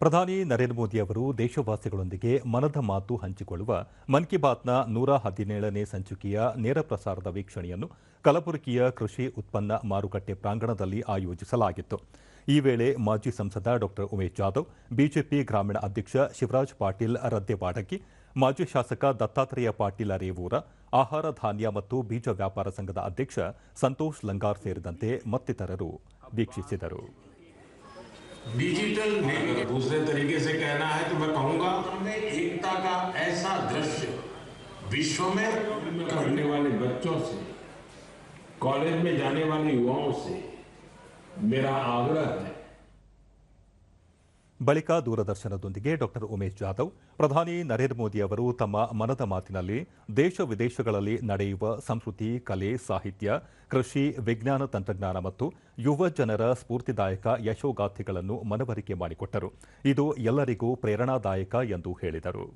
ಪ್ರಧಾನಿ ನರೇಂದ್ರ ಮೋದಿ ಅವರು ದೇಶವಾಸಿಗಳೊಂದಿಗೆ ಮನದ ಮಾತು ಹಂಚಿಕೊಳ್ಳುವ ಮನ್ ಕಿ ಬಾತ್ನ ನೂರ ಹದಿನೇಳನೇ ಸಂಚಿಕೆಯ ನೇರ ಪ್ರಸಾರದ ವೀಕ್ಷಣೆಯನ್ನು ಕಲಬುರಗಿಯ ಕೃಷಿ ಉತ್ಪನ್ನ ಮಾರುಕಟ್ಟೆ ಪ್ರಾಂಗಣದಲ್ಲಿ ಆಯೋಜಿಸಲಾಗಿತ್ತು. ಈ ವೇಳೆ ಮಾಜಿ ಸಂಸದ ಡಾ. ಉಮೇಶ್ ಜಾಧವ್, ಬಿಜೆಪಿ ಗ್ರಾಮೀಣ ಅಧ್ಯಕ್ಷ ಶಿವರಾಜ್ ಪಾಟೀಲ್ ರದ್ದೆವಾಡಗಿ, ಮಾಜಿ ಶಾಸಕ ದತ್ತಾತ್ರೇಯ ಪಾಟೀಲ ರೇವೂರ ಆಹಾರ, ಧಾನ್ಯ ಮತ್ತು ಬೀಜ ವ್ಯಾಪಾರ ಸಂಘದ ಅಧ್ಯಕ್ಷ ಸಂತೋಷ್ ಲಂಗಾರ್ ಸೇರಿದಂತೆ ಮತ್ತಿತರರು ವೀಕ್ಷಿಸಿದರು. डिजिटल दूसरे तरीके से कहना है तो मैं कहूँगा, एकता का ऐसा दृश्य विश्व में पढ़ने वाले बच्चों से, कॉलेज में जाने वाले युवाओं से मेरा आग्रह है ಬಳಿಕ ದೂರದರ್ಶನದೊಂದಿಗೆ ಡಾ ಉಮೇಶ್ ಜಾಧವ್, ಪ್ರಧಾನಿ ನರೇಂದ್ರ ಮೋದಿ ಅವರು ತಮ್ಮ ಮನದ ಮಾತಿನಲ್ಲಿ ದೇಶ ವಿದೇಶಗಳಲ್ಲಿ ನಡೆಯುವ ಸಂಸ್ಕೃತಿ, ಕಲೆ, ಸಾಹಿತ್ಯ, ಕೃಷಿ, ವಿಜ್ಞಾನ ತಂತ್ರಜ್ಞಾನ ಮತ್ತು ಯುವ ಜನರ ಸ್ಫೂರ್ತಿದಾಯಕ ಯಶೋಗಾಥೆಗಳನ್ನು ಮನವರಿಕೆ ಮಾಡಿಕೊಟ್ಟರು. ಇದು ಎಲ್ಲರಿಗೂ ಪ್ರೇರಣಾದಾಯಕ ಎಂದು ಹೇಳಿದರು.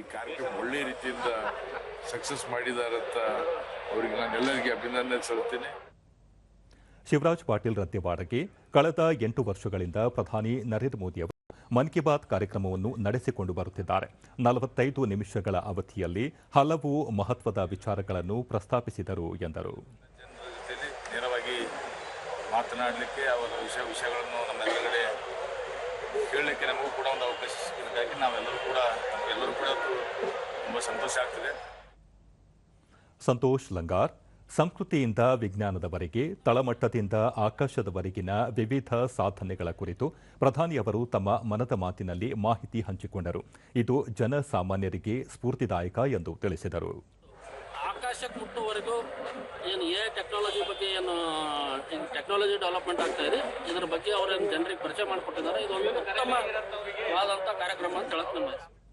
ಈ ಕಾರ್ಯಕ್ರಮ ಒಳ್ಳೆ ರೀತಿಯಿಂದ ಸಕ್ಸಸ್ ಮಾಡಿದಾರಂತ ಅವರಿಗೆ ನಾನು ಅಭಿನಂದನೆ ಶಿವರಾಜ್ ಪಾಟೀಲ್ ರದ್ದೆವಾಡಗೆ ಕಳೆದ ಎಂಟು ವರ್ಷಗಳಿಂದ ಪ್ರಧಾನಿ ನರೇಂದ್ರ ಮೋದಿ ಅವರು ಮನ್ ಕಿ ಬಾತ್ ಕಾರ್ಯಕ್ರಮವನ್ನು ನಡೆಸಿಕೊಂಡು ಬರುತ್ತಿದ್ದಾರೆ. ನಲವತ್ತೈದು ನಿಮಿಷಗಳ ಅವಧಿಯಲ್ಲಿ ಹಲವು ಮಹತ್ವದ ವಿಚಾರಗಳನ್ನು ಪ್ರಸ್ತಾಪಿಸಿದರು ಎಂದರು. ನೇರವಾಗಿ ಮಾತನಾಡಲಿಕ್ಕೆ ಅವರ ವಿಷಯ ವಿಷಯಗಳನ್ನು ನಮ್ಮೆಲ್ಲಗಡೆ ಹೇಳಲಿಕ್ಕೆ ನಮಗೂ ಕೂಡ ಒಂದು ಅವಕಾಶ ಸಿಕ್ಕಿದ್ದಕ್ಕಾಗಿ ನಾವೆಲ್ಲರೂ ಕೂಡ ಎಲ್ಲರೂ ಕೂಡ ತುಂಬ ಸಂತೋಷ ಆಗ್ತಿದೆ. ಸಂತೋಷ್ ಲಂಗಾರ್ ಸಂಸ್ಕೃತಿಯಿಂದ ವಿಜ್ಞಾನದವರೆಗೆ, ತಳಮಟ್ಟದಿಂದ ಆಕಾಶದವರೆಗಿನ ವಿವಿಧ ಸಾಧನೆಗಳ ಕುರಿತು ಪ್ರಧಾನಿಯವರು ತಮ್ಮ ಮನದ ಮಾತಿನಲ್ಲಿ ಮಾಹಿತಿ ಹಂಚಿಕೊಂಡರು. ಇದು ಜನಸಾಮಾನ್ಯರಿಗೆ ಸ್ಫೂರ್ತಿದಾಯಕ ಎಂದು ತಿಳಿಸಿದರು. ಆಕಾಶಕ್ಕೆ ಮುಟ್ಟುವರೆಗೂ ಏನು ಎ ಟೆಕ್ನಾಲಜಿ ಬಗ್ಗೆ ಏನು ಟೆಕ್ನಾಲಜಿ ಡೆವಲಪ್ಮೆಂಟ್ ಆಗ್ತಾ ಇದೆ. ಇದರ ಬಗ್ಗೆ ಅವರೇನು ಜನರಿಗೆ ಪರಿಚಯ ಮಾಡಿಕೊಟ್ಟಿದ್ದಾರೆ. ಇದು ಉತ್ತಮವಾದಂಥ ಕಾರ್ಯಕ್ರಮ ಅಂತ ಹೇಳಕ್ ನಮ್ಮ